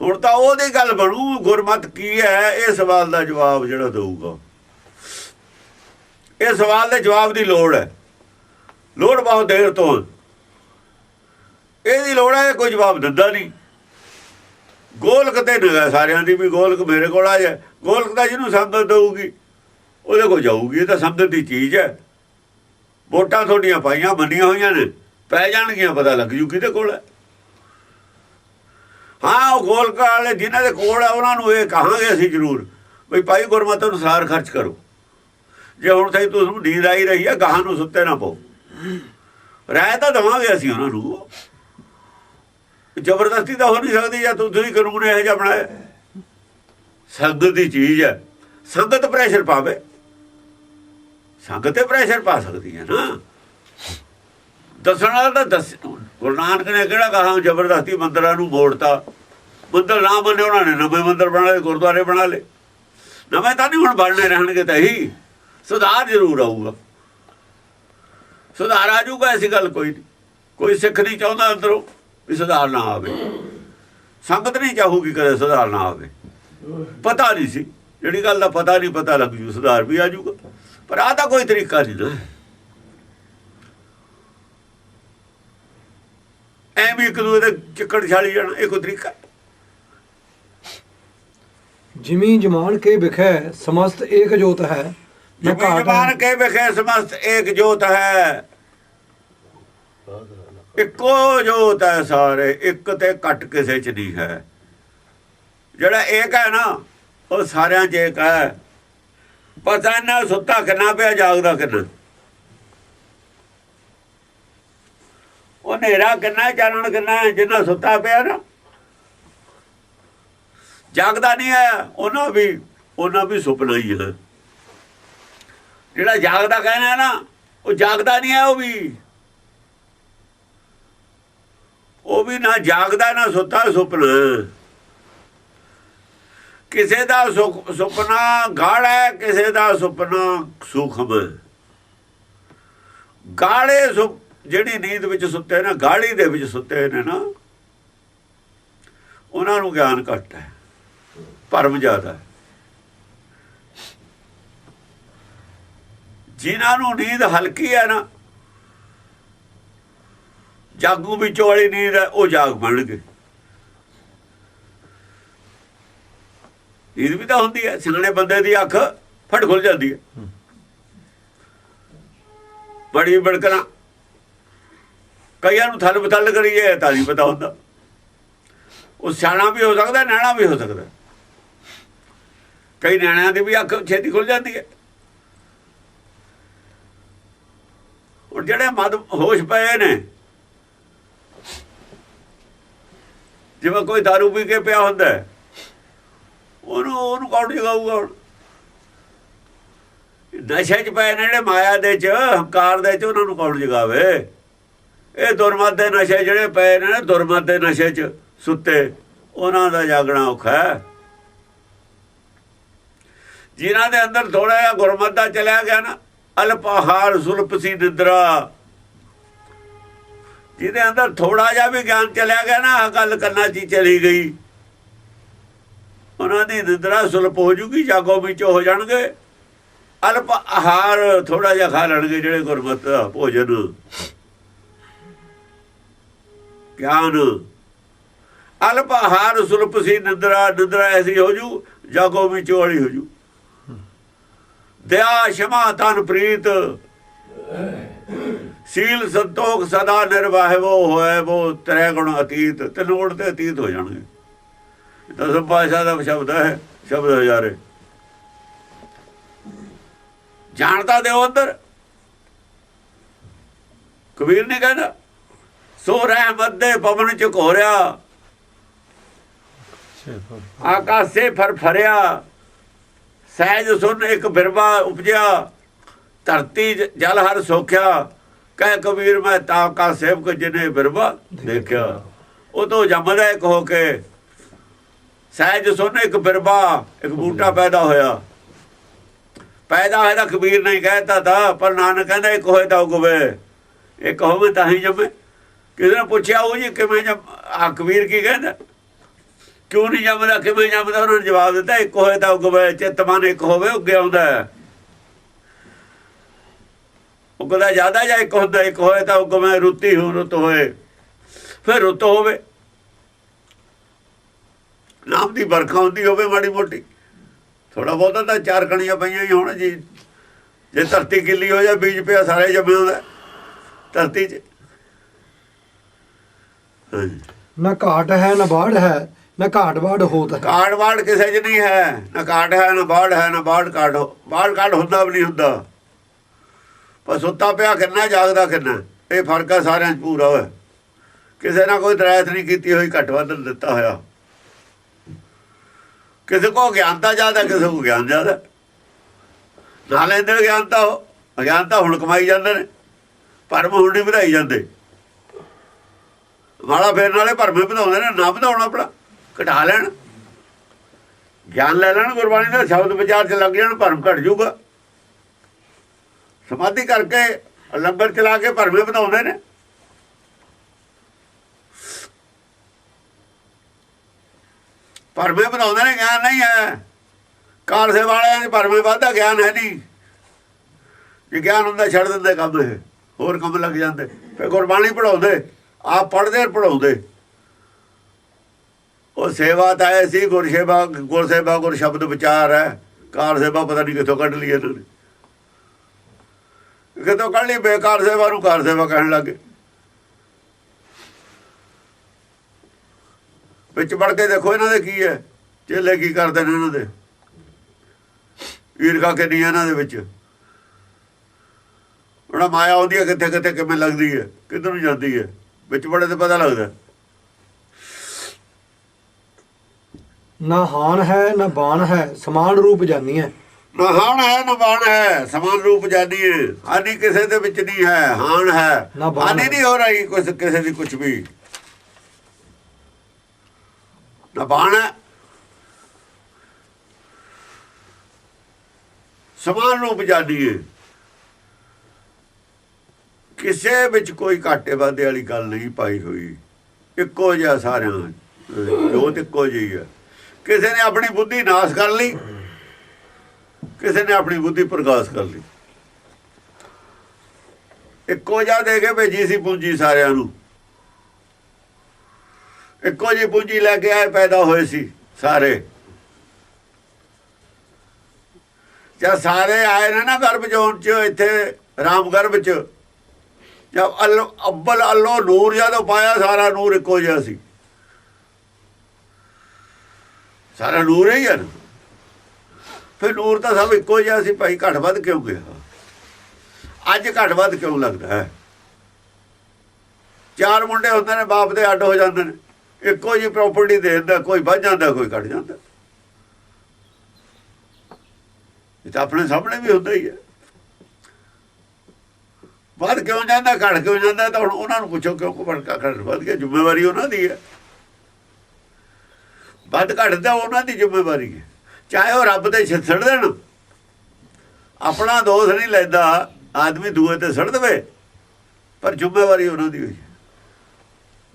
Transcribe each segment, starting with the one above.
ਹੁਣ ਤਾਂ ਉਹਦੀ ਗੱਲ ਬਣੂ, ਗੁਰਮਤ ਕੀ ਹੈ? ਇਹ ਸਵਾਲ ਦਾ ਜਵਾਬ ਜਿਹੜਾ ਦਊਗਾ। ਇਹ ਸਵਾਲ ਦੇ ਜਵਾਬ ਦੀ ਲੋੜ ਹੈ। ਲੋੜ ਬਹੁਤ ਦੇਰ ਤੋਂ। ਇਹਦੀ ਲੋੜ ਹੈ, ਕੋਈ ਜਵਾਬ ਦਿੰਦਾ ਨਹੀਂ। ਗੋਲਕ ਤੇ ਨਗਾ ਸਾਰਿਆਂ ਦੀ ਵੀ ਗੋਲਕ ਮੇਰੇ ਕੋਲ ਆ ਜਾ ਗੋਲਕ ਦਾ ਜਿਹਨੂੰ ਸੰਗਤ ਦਊਗੀ, ਉਹਦੇ ਕੋਲ ਜਾਊਗੀ। ਇਹ ਤਾਂ ਸੰਗਤ ਦੀ ਚੀਜ਼ ਹੈ। ਵੋਟਾਂ ਤੁਹਾਡੀਆਂ ਪਾਈਆਂ, ਮੰਨੀਆਂ ਹੋਈਆਂ ਨੇ। ਪੈ ਜਾਣਗੀਆਂ, ਪਤਾ ਲੱਗ ਜੂ ਕਿਹਦੇ ਕੋਲ ਹੈ। ਹਾਂ, ਉਹ ਗੋਲਕਾ ਵਾਲੇ ਜਿਨ੍ਹਾਂ ਦੇ ਕੋਲ ਆ, ਉਹਨਾਂ ਨੂੰ ਇਹ ਕਹਾਂਗੇ ਅਸੀਂ ਜ਼ਰੂਰ ਵੀ ਭਾਈ ਗੁਰਮਤਿ ਅਨੁਸਾਰ ਖਰਚ ਕਰੋ। ਜੇ ਹੁਣ ਤਾਈ ਤੁਹਾਨੂੰ ਨੀਂਦ ਆਈ ਰਹੀ ਹੈ ਗਾਹਾਂ ਨੂੰ ਸੁੱਤੇ ਨਾ ਪਓ। ਰਾਇ ਤਾਂ ਦਵਾਂਗੇ ਅਸੀਂ ਉਹਨਾਂ ਨੂੰ। ਜ਼ਬਰਦਸਤੀ ਤਾਂ ਹੋ ਨਹੀਂ ਸਕਦੀ, ਜਾਂ ਤੁਸੀਂ ਕਾਨੂੰਨ ਇਹੋ ਜਿਹਾ ਬਣਾਇਆ। ਸੰਗਤ ਦੀ ਚੀਜ਼ ਹੈ। ਸੰਗਤ ਪ੍ਰੈਸ਼ਰ ਪਾਵੇ। ਸੰਗਤ ਤੇ ਪ੍ਰੈਸ਼ਰ ਪਾ ਸਕਦੀ ਹੈ ਨਾ। ਦੱਸਣ ਵਾਲਾ ਤਾਂ ਦੱਸ ਗੁਰੂ ਨਾਨਕ ਨੇ ਕਿਹੜਾ ਕਹਾ, ਜ਼ਬਰਦਸਤੀ ਮੰਦਰਾਂ ਨੂੰ ਮੋੜਤਾ। ਮੰਦਰ ਨਾ ਬਣੇ ਉਹਨਾਂ ਨੇ, ਨਵੇਂ ਮੰਦਰ ਬਣਾ ਲਏ, ਗੁਰਦੁਆਰੇ ਬਣਾ ਲਏ। ਨਵੇਂ ਤਾਂ ਨਹੀਂ ਹੁਣ ਬਣਨੇ ਰਹਿਣਗੇ ਤਾਂ ਹੀ ਸੁਧਾਰ ਜ਼ਰੂਰ ਆਊਗਾ। ਸੁਧਾਰ ਆ ਜਾਊਗਾ, ਐਸੀ ਗੱਲ ਕੋਈ ਨਹੀਂ। ਕੋਈ ਸਿੱਖ ਨਹੀਂ ਚਾਹੁੰਦਾ ਅੰਦਰੋਂ ਵੀ ਸੁਧਾਰ ਨਾ ਆਵੇ। ਸੰਗਤ ਨਹੀਂ ਚਾਹੂਗੀ ਕਦੇ ਸੁਧਾਰ ਨਾ ਆਵੇ। ਪਤਾ ਨਹੀਂ ਸੀ। ਜਿਹੜੀ ਗੱਲ ਦਾ ਪਤਾ ਨਹੀਂ, ਪਤਾ ਲੱਗ ਜੂ, ਸੁਧਾਰ ਵੀ ਆ ਜੂਗਾ ਪਰ ਆ ਤਾਂ ਕੋਈ ਤਰੀਕਾ ਨਹੀਂ ਨਾ। ਐਵੇਂ ਇੱਕ ਦੂਜੇ ਦੇ ਚੱਕੜ ਛਾਲੀ ਜਾਣਾ, ਇਹ ਕੋਈ ਤਰੀਕਾ? ਜਿਮੀ ਜਮਾਨ ਕੇ ਵਿਖੇ ਸਮਸਤ ਏਕ ਜੋਤ ਹੈ ਜਿਵੇਂ ਜਮਾਨ ਕੇ ਵਿਖੇ ਸਮਸਤ ਏਕ ਜੋਤ ਹੈ। ਇੱਕੋ ਜੋਤ ਹੈ ਸਾਰੇ ਇੱਕ ਤੇ ਘਟ ਕਿਸੇ ਚ ਨਹੀਂ ਹੈ। ਜਿਹੜਾ ਏਕ ਹੈ ਨਾ ਉਹ ਸਾਰਿਆਂ 'ਚ ਏਕ ਹੈ। ਪਤਾ ਨਾ ਸੁੱਤਾ ਕਿੰਨਾ ਪਿਆ ਜਾਗਦਾ ਕਿੰਨਾ। ਉਹ ਹਨੇਰਾ ਕਿੰਨਾ ਚਾਨਣ ਕਿੰਨਾ ਜਿੰਨਾ ਸੁੱਤਾ ਪਿਆ ਨਾ। ਜਾਗਦਾ ਨਹੀਂ ਹੈ ਉਹਨਾਂ ਵੀ ਉਹਨਾਂ ਵੀ ਸੁਪਨਾ ਹੀ ਹੈ ਜਿਹੜਾ ਜਾਗਦਾ ਕਹਿੰਦਾ ਨਾ, ਉਹ ਜਾਗਦਾ ਨਹੀਂ ਹੈ ਉਹ ਵੀ। ਉਹ ਵੀ ਨਾ ਜਾਗਦਾ, ਨਾ ਸੁੱਤਾ ਸੁਪਨਾ। ਕਿਸੇ ਦਾ ਸੁਖ- ਸੁਪਨਾ ਗਾੜਾ ਹੈ, ਕਿਸੇ ਦਾ ਸੁਪਨਾ ਸੂਖਮ। ਹੈ ਗਾੜੇ ਜਿਹੜੀ ਨੀਂਦ ਵਿੱਚ ਸੁੱਤੇ ਨੇ, ਗਾੜੀ ਦੇ ਵਿੱਚ ਸੁੱਤੇ ਨੇ ਨਾ, ਉਹਨਾਂ ਨੂੰ ਗਿਆਨ ਘੱਟ ਹੈ। ਭਰਮ ਜ਼ਿਆਦਾ ਹੈ। ਜਿਨ੍ਹਾਂ ਨੂੰ ਨੀਂਦ ਹਲਕੀ ਹੈ ਨਾ, ਜਾਗੂ ਵਿੱਚੋਂ ਵਾਲੀ ਨੀਂਦ ਹੈ, ਉਹ ਜਾਗ ਬਣਨਗੇ। ਨੀਂਦ ਵੀ ਤਾਂ ਹੁੰਦੀ ਹੈ, ਸਿਆਣੇ ਬੰਦੇ ਦੀ ਅੱਖ ਫਟ ਖੁੱਲ ਜਾਂਦੀ ਹੈ। ਬੜੀ ਬੜਕਣਾ। ਕਈਆਂ ਨੂੰ ਥਲ ਬਥਲ ਕਰੀਏ ਤਾਂ ਨਹੀਂ ਪਤਾ ਹੁੰਦਾ। ਉਹ ਸਿਆਣਾ ਵੀ ਹੋ ਸਕਦਾ, ਨੈਣਾ ਵੀ ਹੋ ਸਕਦਾ। ਕਈ ਨਿਆਣਿਆਂ ਦੀ ਵੀ ਅੱਖ ਛੇਤੀ ਖੁੱਲ ਜਾਂਦੀ ਹੈ। ਹੁਣ ਜਿਹੜੇ ਮਦ ਹੋਸ਼ ਪਏ ਨੇ, ਜਿਵੇਂ ਕੋਈ दारू ਪੀ ਕੇ ਪਿਆ ਹੁੰਦਾ ਉਹਨੂੰ ਉਹਨੂੰ ਕੌਣ ਜਗਾਊਗਾ ਹੁਣ? ਨਸ਼ੇ 'ਚ ਪਏ ਨੇ ਜਿਹੜੇ ਮਾਇਆ ਦੇ 'ਚ, ਹੰਕਾਰ ਦੇ 'ਚ, ਉਹਨਾਂ ਨੂੰ ਕੌਣ ਜਗਾਵੇ? ਇਹ ਦੁਰਮਤ ਦੇ ਨਸ਼ੇ ਜਿਹੜੇ ਪਏ ਨੇ ਨਾ ਦੁਰਮਤ ਦੇ ਨਸ਼ੇ 'ਚ ਸੁੱਤੇ, ਉਹਨਾਂ ਦਾ ਜਾਗਣਾ ਔਖਾ ਹੈ। ਜਿਨ੍ਹਾਂ ਦੇ ਅੰਦਰ ਥੋੜਾ ਜਿਹਾ ਗੁਰਮਤ ਦਾ ਚਲਿਆ ਗਿਆ ਨਾ ਅਲਪਹਾਰ ਸੁਲਪਸੀ ਨਿਦਰਾ। ਜਿਹਦੇ ਅੰਦਰ ਥੋੜਾ ਜਿਹਾ ਵੀ ਗਿਆਨ ਚਲਿਆ ਗਿਆ ਨਾ, ਆਹ ਗੱਲ ਕੰਨਾਂ 'ਚ ਚਲੀ ਗਈ। ਉਹਨਾਂ ਦੀ ਨਿਦਰਾ ਸੁਲਪ ਹੋ ਜੂਗੀ, ਜਾਗੋ ਵਿੱਚ ਹੋ ਜਾਣਗੇ। ਅਲਪ ਆਹਾਰ ਥੋੜਾ ਜਿਹਾ ਖਾ ਲੈਣਗੇ ਜਿਹੜੇ ਗੁਰਮਤ ਭੋਜਨ। ਗਿਆਨ। ਅਲਪ ਆਹਾਰ, ਸੁਲਪ ਸੀ ਨਿਦਰਾ ਨਿਦਰਾ ਐਸੀ ਹੋ ਜੂ, ਜਾਗੋ ਵਿੱਚ ਵਾਲੀ ਹੋ ਜੂ। ਦਇਆ ਸ਼ਮਾ ਤਨ ਪ੍ਰੀਤ। ਸੀਲ ਸੰਤੋਖ ਸਦਾ ਨਿਰਵਾਹਿਵੋ ਹੋਏ ਉਹ ਤ੍ਰੈ ਗੁਣ ਅਤੀਤ। ਤਿੰਨ ਤੇ ਅਤੀਤ ਹੋ ਜਾਣਗੇ। ਦਸਮ ਪਾਸ਼ਾ ਦਾ ਸ਼ਬਦ ਹੈ ਸ਼ਬਦ ਹਜ਼ਾਰੇ। ਜਾਣਦਾ ਦਿਓ ਅੰਦਰ। ਕਬੀਰ ਨੇ ਕਹਿੰਦਾ ਸੋ ਰਹਿਮਤ ਦੇ ਪਵਨ ਚ ਘੋਰਿਆ। ਆਕਾਸੇ ਫਰ ਫਰਿਆ ਸਹਿਜ ਸੁਣ ਇੱਕ ਬਿਰਵਾ ਉਪਜਿਆ, ਧਰਤੀ ਜਲ ਹਰ ਸੋਖਿਆ। ਕਹਿ ਕਬੀਰ, ਮੈਂ ਤਾਂ ਕਾ ਸੇਵਕ ਜਿਨੇ ਬਿਰਵਾ ਦੇਖਿਆ। ਉਹ ਤੋਂ ਜੰਮਦਾ ਇੱਕ ਹੋ ਕੇ। ਸਹਿਜ ਸੁਣ ਇੱਕ ਬਿਰਵਾ ਇੱਕ ਬੂਟਾ ਪੈਦਾ ਹੋਇਆ। ਪੈਦਾ ਹੋਇਆ ਤਾਂ ਕਬੀਰ ਨੇ ਕਹਿਤਾ ਤਾਂ, ਪਰ ਨਾਨਕ ਕਹਿੰਦਾ ਇੱਕ ਹੋਏ ਤਾਂ ਉਗਵੇ। ਇੱਕ ਹੋਵੇ ਤਾਂ ਹੀ ਜੰਮੇ। ਕਿਸੇ ਨੇ ਪੁੱਛਿਆ ਉਹ ਜੀ, ਕਿਵੇਂ ਜਮ ਆ ਕਬੀਰ ਕੀ ਕਹਿੰਦਾ? ਕਿਉਂ ਨਹੀਂ ਜੰਮਦਾ ਕਿਵੇਂ ਜੰਮਦਾ ਉਹਨਾਂ ਨੇ ਜਵਾਬ ਦਿੱਤਾ, ਇੱਕ ਹੋਏ ਤਾਂ ਉਗਵੇ ਚਿੱਤ ਮਨ ਇੱਕ ਹੋਵੇ ਉੱਗੇ ਆਉਂਦਾ ਹੈ। ਉਗਦਾ ਜ਼ਿਆਦਾ ਜਾਂ ਇੱਕ ਹੁੰਦਾ? ਇੱਕ ਹੋਏ ਤਾਂ ਉਗਵੇਂ ਰੁੱਤੀ ਹੋ ਰੁੱਤ ਹੋਏ। ਫਿਰ ਰੁੱਤ ਹੋਵੇ। ਨਾਮ ਦੀ ਵਰਖਾ ਹੁੰਦੀ ਹੋਵੇ ਮਾੜੀ ਮੋਟੀ। ਥੋੜਾ ਬਹੁਤਾ ਤਾਂ ਚਾਰ ਕਣੀਆਂ ਪਈਆਂ ਹੀ ਹੋਣ ਜੀ। ਜੇ ਧਰਤੀ ਗਿੱਲੀ ਹੋ ਜਾ ਬੀਜ ਪਿਆ ਸਾਰੇ ਜੰਮੇ ਹੁੰਦਾ ਧਰਤੀ 'ਚ। ਨਾ ਘਾਟ ਹੈ, ਨਾ ਬਾੜ ਹੈ। ਨਾ ਘਾਟ ਬਾੜ ਹੋਤ ਹੈ ਕਾਰਡ ਕਿਸੇ 'ਚ ਨਹੀਂ ਹੈ। ਨਾ ਕਾਟ ਹੈ, ਨਾ ਬਾੜ ਹੈ, ਨਾ ਬਾੜ ਕਾਟ ਬਾੜ ਕਾਟ ਹੁੰਦਾ ਵੀ ਨਹੀਂ ਹੁੰਦਾ। ਪਰ ਸੁੱਤਾ ਪਿਆ ਕਿੰਨਾ, ਜਾਗਦਾ ਕਿੰਨਾ। ਇਹ ਫ਼ਰਕ ਹੈ ਸਾਰਿਆਂ 'ਚ ਪੂਰਾ ਹੋਇਆ ਕਿਸੇ ਨਾਲ ਕੋਈ ਦਰਾਇਤ ਨਹੀਂ ਕੀਤੀ ਹੋਈ, ਘੱਟ ਦਿੱਤਾ ਹੋਇਆ। ਕਿਸੇ ਕੋ ਗਿਆਨਤਾ ਜ਼ਿਆਦਾ, ਕਿਸੇ ਕੋ ਗਿਆਨ ਜ਼ਿਆਦਾ। ਨਾ ਲੈਂਦੇ ਗਿਆਨਤਾ ਉਹ। ਅਗਿਆਨਤਾ ਹੁਣ ਕਮਾਈ ਜਾਂਦੇ ਨੇ। ਪਰਮ ਹੁਣ ਨਹੀਂ ਵਧਾਈ ਜਾਂਦੇ। ਮਾੜਾ ਫੇਰਨ ਵਾਲੇ ਭਰਮੇ ਵਧਾਉਂਦੇ ਨੇ, ਨਾ ਵਧਾਉਣਾ ਆਪਣਾ। ਘਟਾ ਲੈਣ। ਗਿਆਨ ਲੈ ਲੈਣ, ਗੁਰਬਾਣੀ ਦਾ ਸ਼ਬਦ ਵਿਚਾਰ ਚ ਲੱਗ ਜਾਣ, ਭਰਮ ਘਟ ਜਾਊਗਾ। ਸਮਾਧੀ ਕਰਕੇ ਲੰਗਰ ਚਲਾ ਕੇ ਭਰਮੇ ਵਧਾਉਂਦੇ ਨੇ। ਭਰਮੇ ਵਧਾਉਂਦੇ ਨੇ, ਗਿਆਨ ਨਹੀਂ ਹੈ। ਕਾਲਸੇ ਵਾਲਿਆਂ ਦੇ ਭਰਮੇ ਵਾਧਾ ਗਿਆਨ ਹੈ ਨਹੀਂ। ਜੇ ਗਿਆਨ ਹੁੰਦਾ, ਛੱਡ ਦਿੰਦੇ ਕੰਮ ਇਹ। ਹੋਰ ਕੰਮ ਲੱਗ ਜਾਂਦੇ। ਫਿਰ ਗੁਰਬਾਣੀ ਪੜਾਉਂਦੇ ਆਪ ਪੜ੍ਹਦੇ ਪੜਾਉਂਦੇ ਉਹ ਸੇਵਾ ਤਾਂ ਐਸੀ ਗੁਰ ਸੇਵਾ ਗੁਰ ਸੇਵਾ ਗੁਰ ਸ਼ਬਦ ਵਿਚਾਰ ਹੈ। ਕਾਰ ਸੇਵਾ ਪਤਾ ਨਹੀਂ ਕਿੱਥੋਂ ਕੱਢ ਲਈ ਇਹਨਾਂ ਨੇ। ਕਿੱਥੋਂ ਕੱਢ ਲਈ? ਬੇਕਾਰ ਸੇਵਾ ਨੂੰ ਕਾਰ ਸੇਵਾ ਕਹਿਣ ਲੱਗੇ ਵਿੱਚ ਵੜ ਕੇ ਦੇਖੋ ਇਹਨਾਂ ਦੇ ਕੀ ਹੈ। ਚੇਲੇ ਕੀ ਕਰਦੇ ਨੇ ਇਹਨਾਂ ਦੇ? ਈਰਖਾ ਕਿੰਨੀ ਇਹਨਾਂ ਦੇ ਵਿੱਚ? ਉਹਨਾਂ ਮਾਇਆ ਆਉਂਦੀ ਹੈ ਕਿੱਥੇ ਕਿੱਥੇ, ਕਿਵੇਂ ਲੱਗਦੀ ਹੈ? ਕਿੱਧਰ ਨੂੰ ਜਾਂਦੀ ਹੈ? ਵਿੱਚ ਬੜੇ ਤੇ ਪਤਾ ਲੱਗਦਾ। ਨਾ ਹਾਨ ਹੈ ਨਾ ਬਾਣ ਹੈ ਸਮਾਨ ਰੂਪ ਜਾਨੀ ਹੈ। ਨਾ ਹਾਨ ਹੈ ਨਾ ਬਾਣ ਹੈ ਸਮਾਨ ਰੂਪ ਜਾਨੀਏ ਹਾਨੀ ਕਿਸੇ ਦੇ ਵਿੱਚ ਨਹੀਂ ਹੈ ਹਾਨ ਹੈ। ਹਾਨੀ ਹੈ। ਨਹੀਂ ਹੋ ਰਹੀ ਕੁਛ ਕਿਸੇ ਦੀ ਕੁਝ ਵੀ। ਨਾ ਬਾਣ ਹੈ। ਸਮਾਨ ਰੂਪ ਜਾਨੀਏ ਕਿਸੇ ਵਿੱਚ ਕੋਈ ਘਾਟੇ ਵਾਧੇ ਵਾਲੀ ਗੱਲ ਨਹੀਂ ਪਾਈ ਹੋਈ। ਇੱਕੋ ਜਿਹਾ ਸਾਰਿਆਂ। ਜੋਤ ਇੱਕੋ ਜਿਹੀ ਹੈ। ਕਿਸੇ ਨੇ ਆਪਣੀ ਬੁੱਧੀ ਨਾਸ ਕਰ ਲਈ, ਕਿਸੇ ਨੇ ਆਪਣੀ ਬੁੱਧੀ ਪ੍ਰਕਾਸ਼ ਕਰ ਲਈ। ਇੱਕੋ ਜਿਹਾ ਦੇ ਕੇ ਭੇਜੀ ਸੀ ਪੂੰਜੀ ਸਾਰਿਆਂ ਨੂੰ। ਇੱਕੋ ਜਿਹੀ ਪੂੰਜੀ ਲੈ ਕੇ ਆਏ, ਪੈਦਾ ਹੋਏ ਸੀ ਸਾਰੇ। ਜਦ ਸਾਰੇ ਆਏ ਨੇ ਨਾ ਗਰਭ ਜੋਨ ਚ, ਇੱਥੇ ਰਾਮ ਗਰਭ ਚ ਜਦ ਅੱਲ ਅੱਬਲ ਅੱਲੋ ਨੂਰ ਜਦੋਂ ਪਾਇਆ ਸਾਰਾ ਨੂਰ ਇੱਕੋ ਜਿਹਾ ਸੀ। ਸਾਰਾ ਨੂਰ ਹੀ ਹੈ ਨਾ ਫਿਰ ਨੂਰ ਤਾਂ ਸਭ ਇੱਕੋ ਜਿਹਾ ਸੀ, ਭਾਈ ਘੱਟ ਵੱਧ ਕਿਉਂ ਗਿਆ? ਅੱਜ ਘੱਟ ਵੱਧ ਕਿਉਂ ਲੱਗਦਾ ਹੈ? ਚਾਰ ਮੁੰਡੇ ਹੁੰਦੇ ਨੇ, ਬਾਪ ਦੇ ਅੱਡ ਹੋ ਜਾਂਦੇ ਨੇ। ਇੱਕੋ ਜਿਹੀ ਪ੍ਰਾਪਰਟੀ ਦੇ ਦਿੰਦਾ, ਕੋਈ ਵੱਧ ਜਾਂਦਾ, ਕੋਈ ਘਟ ਜਾਂਦਾ। ਇਹ ਤਾਂ ਆਪਣੇ ਸਾਹਮਣੇ ਵੀ ਹੁੰਦਾ ਹੀ ਹੈ। ਵੱਧ ਕਿਉਂ ਜਾਂਦਾ, ਘਟ ਕਿਉਂ ਜਾਂਦਾ, ਤਾਂ ਹੁਣ ਉਹਨਾਂ ਨੂੰ ਪੁੱਛੋ ਕਿਉਂ ਕੋ ਭੜਕਾ ਘਟ ਵੱਧ ਗਿਆ, ਜ਼ਿੰਮੇਵਾਰੀ ਉਹਨਾਂ ਦੀ ਹੈ। ਵੱਧ ਘਟ ਦਾ ਉਹਨਾਂ ਦੀ ਜ਼ਿੰਮੇਵਾਰੀ ਹੈ। ਚਾਹੇ ਉਹ ਰੱਬ ਦੇ ਛਿੱਛੜ ਦੇਣ। ਆਪਣਾ ਦੋਸ਼ ਨਹੀਂ ਲੈਂਦਾ ਆਦਮੀ ਦੂਏ ਤੇ ਸੜ ਦੇਵੇ। ਪਰ ਜ਼ਿੰਮੇਵਾਰੀ ਉਹਨਾਂ ਦੀ ਹੋਈ।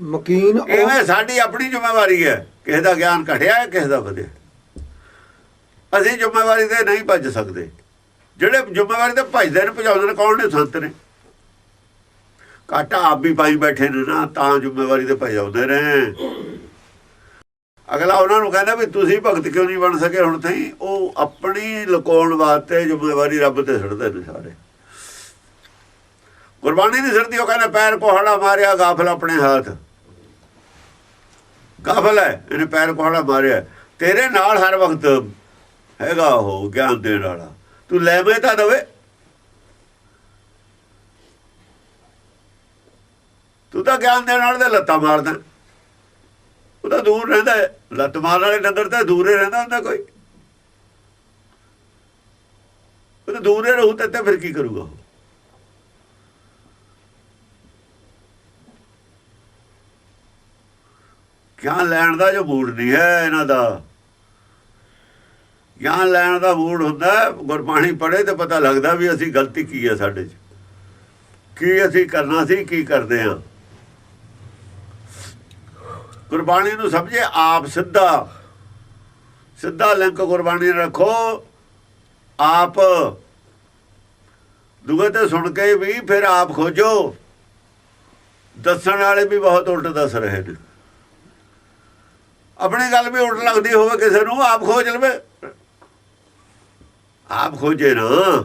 ਮਕੀਨ ਇਵੇਂ ਸਾਡੀ ਆਪਣੀ ਜ਼ਿੰਮੇਵਾਰੀ ਹੈ? ਕਿਸੇ ਦਾ ਗਿਆਨ ਘਟਿਆ ਹੈ ਕਿਸੇ ਦਾ ਵਧਿਆ ਅਸੀਂ ਜ਼ਿੰਮੇਵਾਰੀ ਤੇ ਨਹੀਂ ਭੱਜ ਸਕਦੇ। ਜਿਹੜੇ ਜ਼ਿੰਮੇਵਾਰੀ ਤੇ ਭੱਜਦੇ ਨੇ ਭਜਾਉਂਦੇ ਨੇ ਕੌਣ ਨੇ? ਸੰਤ ਨੇ। ਕਾਟਾ ਆਪ ਵੀ ਪਾਈ ਬੈਠੇ ਨੇ ਨਾ ਤਾਂ ਜ਼ਿੰਮੇਵਾਰੀ ਤੇ ਭਜਾਉਂਦੇ ਨੇ। ਅਗਲਾ ਉਹਨਾਂ ਨੂੰ ਕਹਿੰਦਾ ਵੀ ਤੁਸੀਂ ਭਗਤ ਕਿਉਂ ਨਹੀਂ ਬਣ ਸਕੇ ਹੁਣ ਤਾਈਂ? ਉਹ ਆਪਣੀ ਲੁਕਾਉਣ ਵਾਸਤੇ ਜ਼ਿੰਮੇਵਾਰੀ ਰੱਬ ਤੇ ਛੱਡਦੇ ਨੇ ਸਾਰੇ। ਗੁਰਬਾਣੀ ਦੀ ਸਰਦੀ, ਉਹ ਕਹਿੰਦਾ, ਪੈਰ ਕੋਹੜਾ ਮਾਰਿਆ, ਗਾਫਲ ਆਪਣੇ ਹੱਥ। ਗਾਫਲ ਹੈ, ਇਹਨੇ ਪੈਰ ਕੋਹੜਾ ਮਾਰਿਆ। ਤੇਰੇ ਨਾਲ ਹਰ ਵਕਤ ਹੈਗਾ ਉਹ ਗਿਆਨ ਦੇਣ ਵਾਲਾ। ਤੂੰ ਲੈਵੇਂ ਤਾਂ ਦਵੇ। ਤੂੰ ਤਾਂ ਗਿਆਨ ਦੇਣ ਵਾਲੇ ਦੇ ਲੱਤਾਂ ਮਾਰਦਾ। ਉਹ ਤਾਂ ਦੂਰ ਰਹਿੰਦਾ ਹੈ। ਲੱਤ ਮਾਰਨ ਵਾਲੇ ਡੰਗਰ ਤਾਂ ਦੂਰੇ ਰਹਿੰਦਾ ਹੁੰਦਾ ਕੋਈ। ਉਹ ਤਾਂ ਦੂਰੇ ਰਹੂ ਤਾਂ ਫਿਰ ਕੀ ਕਰੂਗਾ ਗਿਆਨ ਲੈਣ ਦਾ ਜੋ ਮੂਡ ਨਹੀਂ ਹੈ ਇਹਨਾਂ ਦਾ। ਗਿਆਨ ਲੈਣ ਦਾ ਮੂਡ ਹੁੰਦਾ ਗੁਰਬਾਣੀ ਪੜ੍ਹੇ ਤੇ ਪਤਾ ਲੱਗਦਾ ਵੀ ਅਸੀਂ ਗਲਤੀ ਕੀ ਹੈ ਸਾਡੇ 'ਚ। ਕੀ ਅਸੀਂ ਕਰਨਾ ਸੀ, ਕੀ ਕਰਦੇ ਹਾਂ। ਗੁਰਬਾਣੀ ਨੂੰ ਸਮਝੇ, ਆਪ ਸਿੱਧਾ। ਸਿੱਧਾ ਲਿੰਕ ਗੁਰਬਾਣੀ ਰੱਖੋ। ਆਪ ਦੂਏ ਤੇ ਸੁਣ ਕੇ ਵੀ ਫਿਰ ਆਪ ਖੋਜੋ। ਦੱਸਣ ਵਾਲੇ ਵੀ ਬਹੁਤ ਉਲਟ ਦੱਸ ਰਹੇ ਨੇ। ਆਪਣੀ ਗੱਲ ਵੀ ਉਲਟ ਲੱਗਦੀ ਹੋਵੇ ਕਿਸੇ ਨੂੰ, ਆਪ ਖੋਜ ਲਵੇ। ਆਪ ਖੋਜੇ ਨਾ।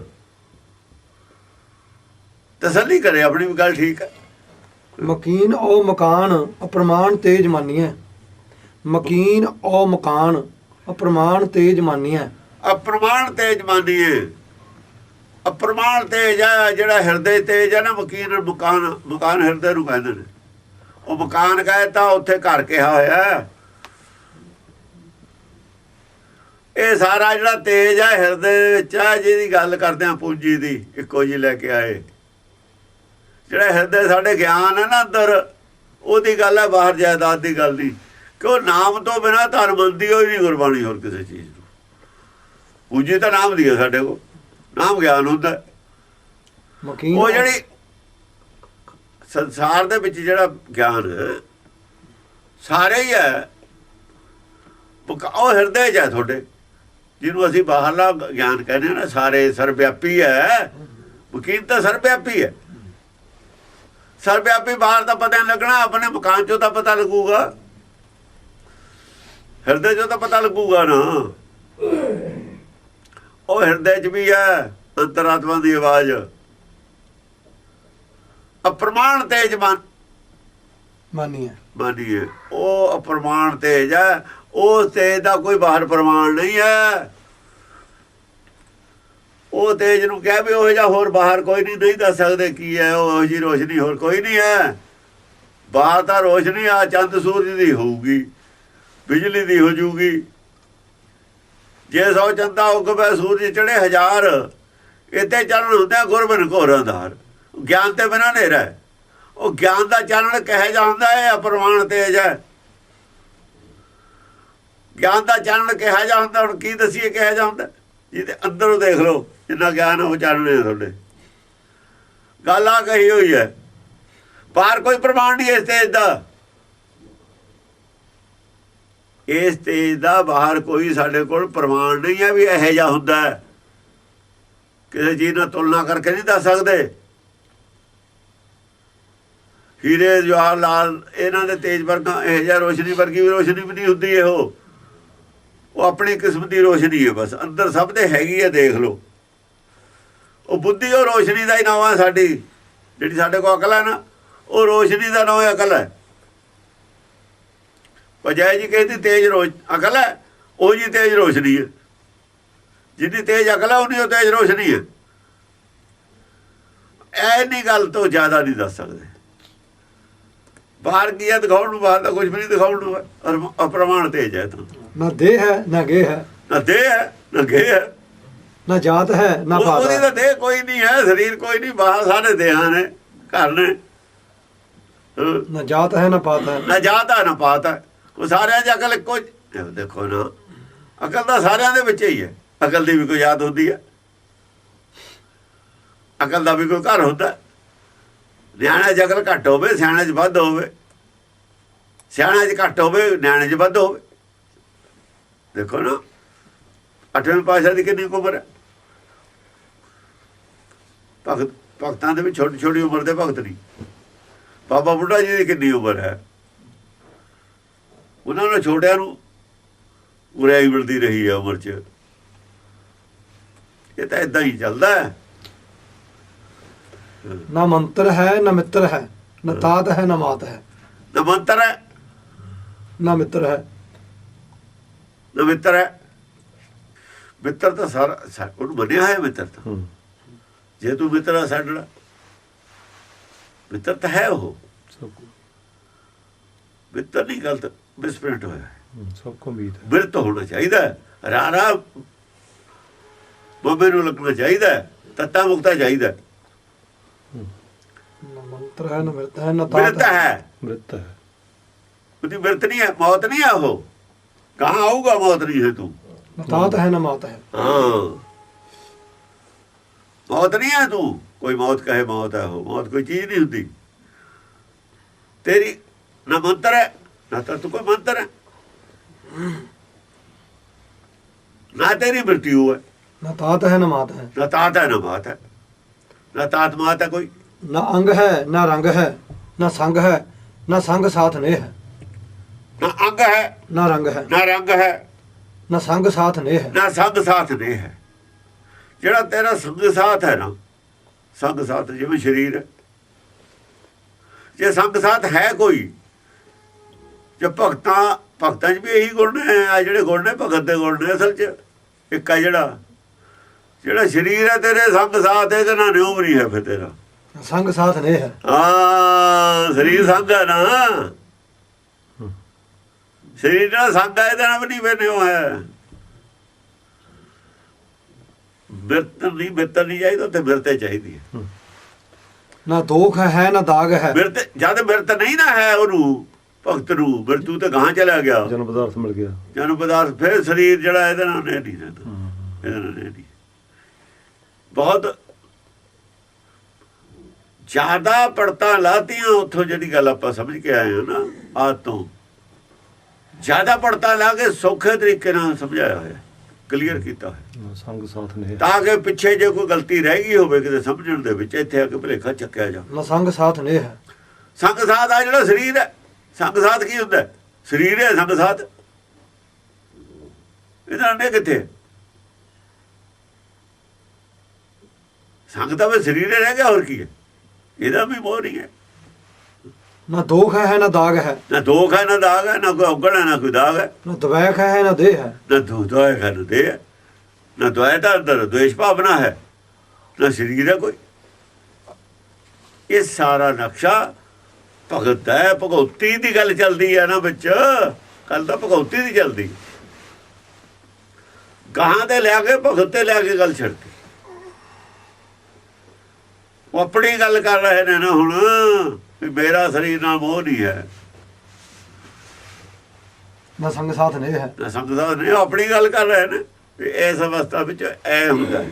ਤਸੱਲੀ ਕਰੇ ਆਪਣੀ ਵੀ ਗੱਲ ਠੀਕ ਹੈ। ਮਕੀਨ ਉਹ ਮਕਾਨ, ਅਪਰਮਾਨ ਤੇਜ ਮਾਨੀਐ। ਮਕੀਨ ਉਹ ਮਕਾਨ, ਅਪਰਮਾਨ ਤੇਜ ਮਾਨੀਐ। ਅਪਰਮਾਣ ਤੇਜ ਮੰਨੀਏ ਅਪਰਮਾਣ ਤੇਜ ਆ, ਜਿਹੜਾ ਹਿਰਦੇ ਤੇਜ ਆ ਨਾ, ਮਕੀਨ, ਮਕਾਨ ਮਕਾਨ ਹਿਰਦੇ ਨੂੰ ਕਹਿੰਦੇ ਨੇ। ਉਹ ਮਕਾਨ ਕਹਿੰਦਾ ਉੱਥੇ ਘਰ ਕਿਹਾ ਹੋਇਆ ਇਹ ਸਾਰਾ ਜਿਹੜਾ ਤੇਜ ਆ, ਹਿਰਦੇ ਵਿੱਚ ਆ, ਜਿਹਦੀ ਗੱਲ ਕਰਦੇ ਆ ਪੂੰਜੀ ਦੀ, ਇੱਕੋ ਜੀ ਲੈ ਕੇ ਆਏ। ਜਿਹੜਾ ਹਿਰਦੇ ਸਾਡੇ ਗਿਆਨ ਹੈ ਨਾ ਅੰਦਰ ਉਹਦੀ ਗੱਲ ਹੈ ਬਾਹਰ ਜਾਇਦਾਦ ਦੀ ਗੱਲ ਨਹੀਂ ਕਿਉਂ ਨਾਮ ਤੋਂ ਬਿਨਾ ਧਨ ਬੰਦੀ ਹੋਈ ਨਹੀਂ ਗੁਰਬਾਣੀ ਹੋਰ ਕਿਸੇ ਚੀਜ਼ ਨੂੰ ਪੂਜੀ ਤਾਂ ਨਾਮ ਦੀ ਹੈ ਸਾਡੇ ਕੋਲ। ਨਾਮ ਗਿਆਨ ਹੁੰਦਾ। ਉਹ ਜਿਹੜੀ ਸੰਸਾਰ ਦੇ ਵਿੱਚ ਜਿਹੜਾ ਗਿਆਨ ਸਾਰੇ ਹੀ ਹੈ। ਉਹ ਉਹ ਹਿਰਦੇ 'ਚ ਹੈ ਤੁਹਾਡੇ। ਜਿਹਨੂੰ ਅਸੀਂ ਬਾਹਰਲਾ ਗਿਆਨ ਕਹਿੰਦੇ ਹਾਂ ਨਾ ਸਾਰੇ ਸਰਵਿਆਪੀ ਹੈ। ਵਕੀਲ ਤਾਂ ਸਰਵਿਆਪੀ ਹੈ। ਸਰਵਿਆਪੀ ਬਾਹਰ ਦਾ ਪਤਾ ਲੱਗਣਾ ਆਪਣੇ ਮਕਾਨ 'ਚੋਂ ਤਾਂ ਪਤਾ ਲੱਗੂਗਾ। ਹਿਰਦੇ 'ਚੋਂ ਤਾਂ ਪਤਾ ਲੱਗੂਗਾ ਨਾ। ਉਹ ਹਿਰਦੇ 'ਚ ਵੀ ਹੈ ਅੰਤਰਾਤਮਾ ਦੀ ਆਵਾਜ਼। ਅਪਰਮਾਣ ਤੇਜ ਮਨ। ਮਾਨੀਐ ਮਾਨੀਏ। ਉਹ ਅਪਰਮਾਣ ਤੇਜ ਹੈ ਉਹ ਤੇਜ ਦਾ ਕੋਈ ਬਾਹਰ ਪ੍ਰਮਾਣ ਨਹੀਂ ਹੈ। ਉਹ ਤੇਜ ਨੂੰ ਕਹਿ ਵੀ ਉਹ ਜਿਹਾ ਹੋਰ ਬਾਹਰ ਕੋਈ ਨਹੀਂ ਨਹੀਂ ਦੱਸ ਸਕਦੇ ਕੀ ਹੈ, ਉਹ ਜੀ ਰੋਸ਼ਨੀ ਹੋਰ ਕੋਈ ਨਹੀਂ ਹੈ। ਬਾਹਰ ਤਾਂ ਰੋਸ਼ਨੀ ਆ, ਚੰਦ ਸੂਰਜ ਦੀ ਹੋਊਗੀ, ਬਿਜਲੀ ਦੀ ਹੋ ਜੂਗੀ। ਜੇ ਸੌ ਚੰਦਾ ਉਗਵੇ ਸੂਰਜ ਚੜੇ ਹਜ਼ਾਰ, ਇੱਥੇ ਚੱਲਣ ਹੁੰਦਾ ਗੁਰਬਨ ਘੋਰ ਅੰਧਾਰ ਗਿਆਨ ਤੇ ਬਿਨਾ ਹਨੇਰਾ ਉਹ ਗਿਆਨ ਦਾ ਚਾਨਣ ਕਹੇ ਜਾਂਦਾ ਹੈ ਅਪਰਮਾਣ ਤੇਜ ਹੈ। ਗਿਆਨ ਦਾ ਚਾਨਣ ਕਿਹਾ ਜਾਂਦਾ ਹੁਣ ਕੀ ਦਸੀਏ ਕਿਹਾ ਜਾਂਦਾ ਜਿਹਦੇ ਅੰਦਰੋਂ ਦੇਖ ਲਓ ਜਿੰਨਾ ਗਿਆਨ ਉਹ ਚਾਨਣੇ ਤੁਹਾਡੇ। ਗੱਲ ਆ ਕਹੀ ਹੋਈ ਹੈ, ਬਾਹਰ ਕੋਈ ਪ੍ਰਮਾਣ ਨਹੀਂ ਇਸ ਤੇਜ ਦਾ। ਇਸ ਤੇਜ ਦਾ ਬਾਹਰ ਕੋਈ ਸਾਡੇ ਕੋਲ ਪ੍ਰਮਾਣ ਨਹੀਂ ਹੈ ਵੀ ਇਹੋ ਜਿਹਾ ਹੁੰਦਾ ਕਿਸੇ ਚੀਜ਼ ਨਾਲ ਤੁਲਨਾ ਕਰਕੇ ਨਹੀਂ ਦੱਸ ਸਕਦੇ। ਹੀਰੇ ਜਵਾਹਰ ਲਾਲ ਇਹਨਾਂ ਦੇ ਤੇਜ ਵਰਗਾ, ਇਹ ਜਿਹਾ ਰੋਸ਼ਨੀ ਵਰਗੀ ਵੀ ਰੋਸ਼ਨੀ ਵੀ ਨਹੀਂ ਹੁੰਦੀ ਇਹੋ। ਉਹ ਆਪਣੀ ਕਿਸਮ ਦੀ ਰੋਸ਼ਨੀ ਹੈ ਬਸ, ਅੰਦਰ ਸਭ ਦੇ ਹੈਗੀ ਹੈ ਦੇਖ ਲਓ। ਉਹ ਬੁੱਧੀ, ਉਹ ਰੋਸ਼ਨੀ ਦਾ ਹੀ ਨਾਮ ਹੈ ਸਾਡੀ, ਜਿਹੜੀ ਸਾਡੇ ਕੋਲ ਅਕਲ ਹੈ ਨਾ, ਉਹ ਰੋਸ਼ਨੀ ਦਾ ਨਾਮ ਹੈ ਅਕਲ ਹੈ ਪਜਾਇ ਜੀ ਕਹਿੰਦੀ, ਤੇਜ ਰੋਸ਼ ਅਕਲ ਹੈ ਉਹ ਜੀ ਤੇਜ ਰੋਸ਼ਨੀ ਹੈ ਜਿੰਨੀ ਤੇਜ ਅਕਲ ਹੈ ਉਨੀ ਉਹ ਤੇਜ ਰੋਸ਼ਨੀ ਹੈ ਐ ਨਹੀਂ ਗੱਲ ਤੋਂ ਜ਼ਿਆਦਾ ਨਹੀਂ ਦੱਸ ਸਕਦੇ। ਬਾਹਰ ਕੀ ਹੈ ਦਿਖਾਉਣ ਨੂੰ ਬਾਹਰ ਦਾ ਕੁਝ ਵੀ ਨਹੀਂ ਦਿਖਾਉਣ ਨੂੰ ਅਪਰਮਾਣ ਤੇਜ ਹੈ ਤਾਂ। ਨਾ ਦੇਹ ਹੈ ਨਾ ਗੇ ਹੈ। ਨਾ ਦੇਹ ਹੈ ਨਾ ਗੇ ਹੈ। ਨਾ ਜਾਤ ਹੈ ਨਾ ਪਾਤ ਉਹਦੀ ਹੈ। ਤਾਂ ਦੇਹ ਕੋਈ ਨਹੀਂ ਹੈ ਸਰੀਰ ਕੋਈ ਨਹੀਂ ਬਾਹਰ ਸਾਰੇ ਦੇਹਾਂ ਨੇ ਘਰ ਨੇ। ਹਾਂ, ਨਾ ਜਾਤ ਹੈ ਨਾ ਪਾਤ ਹੈ। ਨਾ ਜਾਤਾ ਨਾ ਪਾਤਾ ਉਹ ਸਾਰਿਆਂ ਦੀ ਅਕਲ ਇੱਕੋ ਹੀ- ਦੇਖੋ ਨਾ ਅਕਲ ਤਾਂ ਸਾਰਿਆਂ ਦੇ ਵਿੱਚ ਹੀ ਹੈ। ਅਕਲ ਦੀ ਵੀ ਕੋਈ ਯਾਦ ਹੁੰਦੀ ਹੈ। ਅਕਲ ਦਾ ਵੀ ਕੋਈ ਘਰ ਹੁੰਦਾ ਹੈ। ਨਿਆਣੇ ਅਕਲ ਘੱਟ ਹੋਵੇ ਸਿਆਣੇ 'ਚ ਵੱਧ ਹੋਵੇ। ਸਿਆਣੇ 'ਚ ਘੱਟ ਹੋਵੇ ਨਿਆਣੇ 'ਚ ਵੱਧ ਹੋਵੇ। ਦੇਖੋ ਨਾ ਅੱਠਵੇਂ ਪਾਸ਼ਾ ਦੀ ਕਿੰਨੀ ਉਮਰ ਹੈ? ਭਗਤ ਭਗਤਾਂ ਦੇ ਵੀ ਛੋਟੀ ਛੋਟੀ ਉਮਰ ਦੇ ਭਗਤ ਨਹੀਂ ਬਾਬਾ ਬੁੱਢਾ ਜੀ ਦੀ ਕਿੰਨੀ ਉਮਰ ਹੈ? ਉਹਨਾਂ ਨੇ ਛੋਟਿਆਂ ਨੂੰ ਉਰਿਆਈ ਮਿਲਦੀ ਰਹੀ ਹੈ ਉਮਰ 'ਚ। ਇਹ ਤਾਂ ਇਦਾਂ ਹੀ ਚੱਲਦਾ ਹੈ। ਨਾ ਮੰਤਰ ਹੈ ਨਾ ਮਿੱਤਰ ਹੈ ਨਾ ਤਾਤ ਹੈ ਨਾ ਮਾਤ ਹੈ। ਨਾ ਮੰਤਰ ਹੈ। ਨਾ ਮਿੱਤਰ ਹੈ। ਮਿੱਤਰ ਹੈ। ਮਿੱਤਰ ਤਾਂ ਸਾਰਾ ਉਹਨੂੰ ਮੰਨਿਆ ਹੈ ਮਿੱਤਰ ਤਾਂ। ਜੇ ਤੂੰ ਮਿੱਤਰ ਆ ਸਾਡਾ ਮਿੱਤਰ ਤਾਂ ਹੈ ਉਹ। ਮਿੱਤਰ ਨਹੀਂ ਗਲਤ ਮਿਸਪ੍ਰਿੰਟ ਹੋਇਆ। ਸਭ ਕੋ ਹੈ। ਬਿਰਤ ਹੋਣਾ ਚਾਹੀਦਾ। ਰਾਰਾ ਬੰਬੇ ਨੂੰ ਲੱਗਣਾ ਚਾਹੀਦਾ। ਤੱਤਾ ਮੁਕਤਾ ਚਾਹੀਦਾ ਮੰਤਰ ਹੈ ਨਾ ਮਿਰਤ ਹੈ ਨਾ ਤਾਤ ਹੈ। ਮ੍ਰਿਤ ਹੈ। ਉਹਦੀ ਬਿਰਤ ਨਹੀਂ ਹੈ ਮੌਤ ਨਹੀਂ ਹੈ ਉਹ। ਕਹਾਂ ਆਊਗਾ ਮੌਤ ਨਹੀਂ ਹੈ ਤੂੰ ਤਾਤ ਹੈ ਨਾ ਮਾਤ ਹੈ। ਹਾਂ। ਮੌਤ ਨਹੀਂ ਹੈ ਤੂੰ ਕੋਈ ਮੌਤ ਕਹੇ ਮੌਤ ਹੈ ਉਹ ਮੌਤ ਕੋਈ ਚੀਜ਼ ਨਹੀਂ ਹੁੰਦੀ। ਤੇਰੀ ਨਾ ਮੰਤਰ ਹੈ ਨਾ ਤਾਂ ਤੂੰ ਕੋਈ ਮੰਤਰ ਹੈ। ਨਾ ਤੇਰੀ ਮ੍ਰਿਤਿਉ ਹੈ। ਨਾ ਤਾਤ ਹੈ ਨਾ ਮਾਤ ਹੈ। ਨਾ ਤਾਤ ਹੈ ਨਾ ਮਾਤ ਹੈ। ਨਾ ਤਾਤ ਮਾਤ ਹੈ ਕੋਈ। ਨਾ ਅੰਗ ਹੈ ਨਾ ਰੰਗ ਹੈ ਨਾ ਸੰਗ ਹੈ ਨਾ ਸੰਗ ਸਾਥ ਨੇ ਹੈ। ਨਾ ਅੰਗ ਹੈ ਨਾ ਰੰਗ ਹੈ। ਨਾ ਰੰਗ ਹੈ। ਨਾ ਸੰਗ ਸਾਥ ਨੇ ਹੈ। ਨਾ ਸੰਗ ਸਾਥ ਨਹੀਂ ਹੈ। ਜਿਹੜਾ ਤੇਰਾ ਸੰਗ ਸਾਥ ਹੈ ਨਾ ਸੰਗ ਸਾਥ ਜਿਵੇਂ ਸਰੀਰ ਹੈ। ਜੇ ਸੰਗ ਸਾਥ ਹੈ ਕੋਈ ਜੇ ਭਗਤਾਂ ਭਗਤਾਂ 'ਚ ਵੀ ਇਹੀ ਗੁਣ ਨੇ ਆ ਜਿਹੜੇ ਗੁਣ ਨੇ ਭਗਤ ਦੇ ਗੁਣ ਨੇ ਅਸਲ 'ਚ ਇੱਕ ਆ ਜਿਹੜਾ ਜਿਹੜਾ ਸਰੀਰ ਹੈ ਤੇਰੇ ਸੰਗ ਸਾਥ ਇਹਦੇ ਨਾਲ ਨਿਉਮ ਨਹੀਂ ਹੈ ਫਿਰ ਤੇਰਾ। ਨਾ ਸੰਗ ਸਾਥ ਨੇ ਹੈ। ਹਾਂ ਸਰੀਰ ਸੰਗ ਹੈ ਨਾ। ਸਰੀਰ ਨਾਲ ਸੰਗ ਹੈ ਇਹਦੇ ਵੀ ਨਹੀਂ ਬਣਿਓ ਹੈ। ਬਿਰਤ ਨਹੀਂ ਬਿਰਤ ਨਹੀਂ ਚਾਹੀਦਾ ਤੇ ਬਿਰਤੇ ਚਾਹੀਦੀ ਹੈ। ਨਾ ਦੋਖ ਹੈ ਨਾ ਦਾਗ ਹੈ। ਬਿਰਤ ਜਦ ਬਿਰਤ ਨਹੀਂ ਨਾ ਹੈ ਉਹਨੂੰ ਭਗਤ ਨੂੰ ਬਿਰਤੂ ਤੇ ਗਾਂ ਚਲਾ ਗਿਆ। ਜਨਮ ਪਦਾਰਥ ਮਿਲ ਗਿਆ। ਜਨ ਪਦਾਰਥ ਫਿਰ ਸਰੀਰ ਜਿਹੜਾ ਇਹਦੇ ਨਾਲ ਨਹੀਂ ਰਹਿੰਦਾ ਇਹਦੇ ਨਾਲ ਨਹੀਂ। ਬਹੁਤ ਜ਼ਿਆਦਾ ਪੜਤਾ ਲਾਤੀਆਂ ਉੱਥੋਂ ਜਿਹੜੀ ਗੱਲ ਆਪਾਂ ਸਮਝ ਕੇ ਆਏ ਹਾਂ ਨਾ ਆਦ ਤੋਂ ਜ਼ਿਆਦਾ ਪੜਤਾ ਲਾ ਕੇ ਸੌਖੇ ਤਰੀਕੇ ਨਾਲ ਸਮਝਾਇਆ ਹੋਇਆ ਕਲੀਅਰ ਕੀਤਾ ਹੋਇਆ। ਸੰਗ ਸਾਥ ਨੇ। ਤਾਂ ਕਿ ਪਿੱਛੇ ਜੇ ਕੋਈ ਗਲਤੀ ਰਹਿ ਗਈ ਹੋਵੇ ਕਿਤੇ ਸਮਝਣ ਦੇ ਵਿੱਚ ਇੱਥੇ ਆ ਕੇ ਭੁਲੇਖਾ ਚੱਕਿਆ ਜਾ ਨਾ ਸੰਗ ਸਾਥ ਨੇ ਹੈ ਸੰਗ ਸਾਧ ਆ ਜਿਹੜਾ ਸਰੀਰ ਹੈ। ਸੰਗ ਸਾਧ ਕੀ ਹੁੰਦਾ? ਹੈ? ਸਰੀਰ ਹੈ ਸੰਗ ਸਾਧ ਇਹਦਾ ਨੇ ਕਿੱਥੇ? ਸੰਗ ਤਾਂ ਵੀ ਸਰੀਰ ਹੀ ਰਹਿ ਗਿਆ ਹੋਰ ਕੀ ਹੈ? ਇਹਦਾ ਵੀ ਮੋਹ ਨਹੀਂ ਹੈ। ਨਾ ਦੋਖ ਹੈ ਨਾ ਦਾਗ ਹੈ। ਨਾ ਦੋਖ ਹੈ ਨਾ ਦਾਗ ਹੈ ਨਾ ਕੋਈ ਔਗਣ ਹੈ ਨਾ ਕੋਈ ਦਾਗ ਹੈ। ਨਾ ਦਵੈਖ ਹੈ ਨਾ ਦੇਹ ਹੈ। ਨਾ ਦੁਦਾ ਹੈ ਨਾ ਦੇ ਹੈ। ਨਾ ਦੁਆਇ ਦਾ ਅੰਦਰ ਦੁਇਸ਼ ਭਾਵਨਾ ਹੈ ਨਾ ਸਰੀਰ ਹੈ ਕੋਈ। ਇਹ ਸਾਰਾ ਨਕਸ਼ਾ ਭਗਤ ਹੈ ਭਗਉਤੀ ਦੀ ਗੱਲ ਚੱਲਦੀ ਹੈ ਨਾ ਵਿੱਚ। ਕੱਲ ਤਾਂ ਭਗਉਤੀ ਦੀ ਚੱਲਦੀ। ਕਹਾਂ ਤੇ ਲਿਆ ਕੇ ਭਗਤ ਤੇ ਲਿਆ ਕੇ ਗੱਲ ਛੱਡਤੀ। ਉਹ ਆਪਣੀ ਗੱਲ ਕਰ ਰਹੇ ਨੇ ਨਾ ਹੁਣ। ਵੀ ਮੇਰਾ ਸਰੀਰ ਨਾਲ ਮੋਹ ਨਹੀਂ ਹੈ ਨਾ ਸੰਗ ਸਾਥ ਨੇ ਹੈ ਨਾ ਸਮਝਦਾ ਨਹੀਂ ਆਪਣੀ ਗੱਲ ਕਰ ਰਹੇ ਨੇ ਇਸ ਅਵਸਥਾ ਵਿੱਚ ਐ ਹੁੰਦਾ ਹੈ।